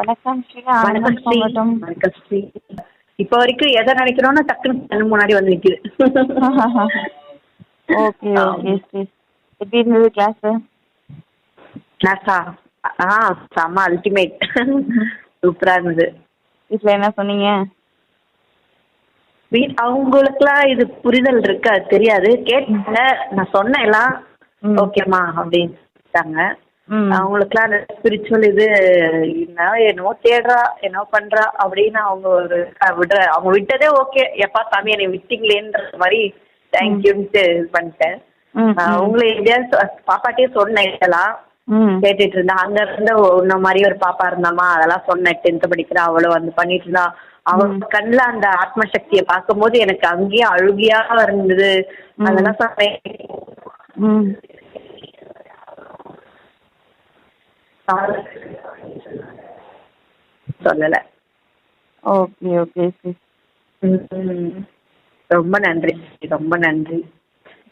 வணக்கம் வணக்கம் ஸ்ரீ. பொங்கட்டும் வணக்கம் ஸ்ரீ. இப்போ வரைக்கும் எதை நினைக்கிறோம்னா டக்குன்னு கண்ணு முன்னாடி வந்து நிக்குது. Okay okay Sri. எப்படி இருந்தது கிளாஸ் கிளாஸா ஆ? செம்ம அல்டிமேட் சூப்பரா இருந்தது. வீட்டில் என்ன சொன்னீங்க? அவங்களுக்குலாம் இது புரிதல் இருக்கு அது தெரியாது. கேட்டாங்க நான் சொன்னேன் எல்லாம். ஓகேம்மா அப்படின்னு. சொல்லிட்டாங்க அவங்களுக்குலாம் அந்த ஸ்பிரிச்சுவல் இது என்ன என்னவோ தேடுறா என்னவோ பண்றா அப்படின்னு அவங்க ஒரு விடுற அவங்க விட்டதே ஓகே எப்பா சாமி என்னை விட்டீங்களேன்ற மாதிரி தேங்க்யூன்ட்டு இது பண்ணிட்டேன். அவங்கள எங்கேயாவது பாப்பாட்டே சொன்னேன் இதெல்லாம். கேட்டுட்டு இருந்தா அங்க இருந்து உன்ன மாதிரி ஒரு பாப்பா இருந்தாமா அதெல்லாம் சொன்னேன். டென்த் படிக்கிறா அவளும் வந்து பண்ணிட்டு இருந்தா. அவ கண்ணுல அந்த ஆத்ம சக்தியை பார்க்கும்போது எனக்கு அங்கேயே அழுகியா இருந்தது. அதெல்லாம் சொன்னேன். சொல்லல. Okay okay. ரொம்ப நன்றி. ரொம்ப நன்றி.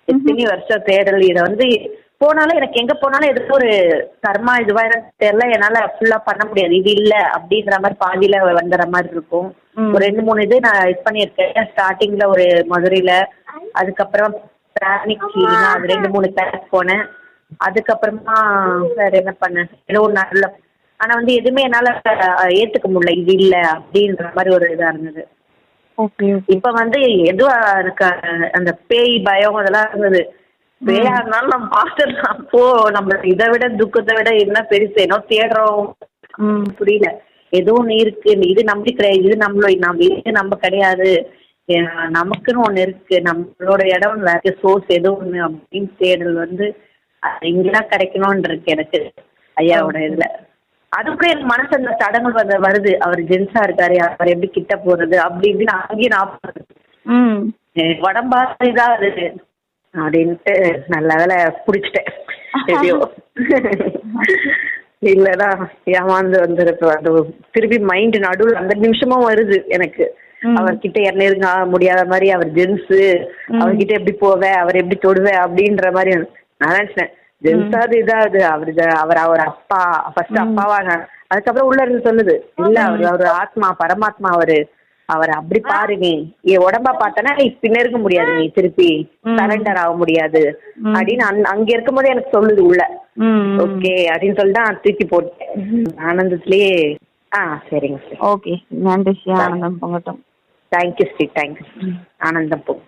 எத்தனை வருஷம் தேடல். இதை வந்து போனாலும் எனக்கு எங்க போனாலும் எதுக்கு ஒரு கர்மா இதுவா எனக்கு தெரியல. என்னால ஃபுல்லா பண்ண முடியாது. இது இல்ல அப்படின்ற மாதிரி பாதியில வந்துடுற மாதிரி இருக்கும். ஒரு ரெண்டு மூணு இது நான் இது பண்ணியிருக்கேன். ஸ்டார்டிங்ல ஒரு மதுரையில அதுக்கப்புறம் அது ரெண்டு மூணு கிளாஸ் போனேன். அதுக்கப்புறமா வேற என்ன பண்ணேன் ஏதோ ஒரு நல்ல ஆனா வந்து எதுவுமே என்னால ஏத்துக்க முடியல. இது இல்ல அப்படின்ற மாதிரி ஒரு இதா இருந்தது. இப்ப வந்து எதுவா எனக்கு அஹ், அந்த பேய் பயம் அதெல்லாம் இருந்தது. பேயா இருந்தாலும் நம்ம பார்த்துடலாம் போ நம்ம இதை விட துக்கத்தை விட என்ன பெருசு என்ன தேடுறோம். புரியல. ஏதோ ஒண்ணு இருக்கு. இது நம்பி கிடையாது இது நம்மளோ நம்ம இது நம்ம கிடையாது. நமக்குன்னு ஒண்ணு இருக்கு. நம்மளோட இடம் வேற சோர்ஸ் ஏதோ ஒண்ணு அப்படின்னு தேடல் வந்து அது இங்கதான் கிடைக்கணும்னு இருக்கு எனக்கு ஐயாவோட இதுல. அது கூட எனக்கு மனசு அந்த தடங்கள் வந்து வருது. அவர் ஜென்ஸா இருக்காரு அவர் எப்படி கிட்ட போறது அப்படி இப்படின்னு அங்கேயும் நான் உடம்பா இதாகுது அப்படின்ட்டு நல்ல வேலை பிடிச்சிட்டேன் எப்படியோ. இல்லைன்னா ஏமாந்து வந்துருக்கு. அது திருப்பி மைண்ட் நடுவில் அந்த நிமிஷமும் வருது எனக்கு. அவர்கிட்ட என்ன நெருங்க முடியாத மாதிரி அவர் ஜென்ஸ். அவர்கிட்ட எப்படி போவ அவர் எப்படி தொடுவ அப்படின்ற மாதிரி. நினைச்சேன் ஜென்ஸாவது இதாகுது அவர் அவர் அவர் அப்பா ஃபர்ஸ்ட் அப்பாவா அதுக்கப்புறம் உள்ள இருந்து சொல்லுது. இல்ல அவர் அவர் ஆத்மா பரமாத்மா அவரு. அவர் அப்படி பாரு நீ என் உடம்பா பார்த்தனா பின்ன இருக்க முடியாது நீ திருப்பி. சரண்டர் ஆக முடியாது. அப்படின்னு அங்க- அங்க இருக்கும்போது எனக்கு சொல்லுது உள்ள. ஓகே அப்படின்னு நான் தூக்கி போட்டேன். ஆனந்தத்திலேயே ஆ சரிங்க சார் ஓகே நன்றி ஆனந்தம் பொங்கட்டும். தேங்க்யூ ஸ்ரீ தேங்க்யூ ஆனந்தம் போட்டேன்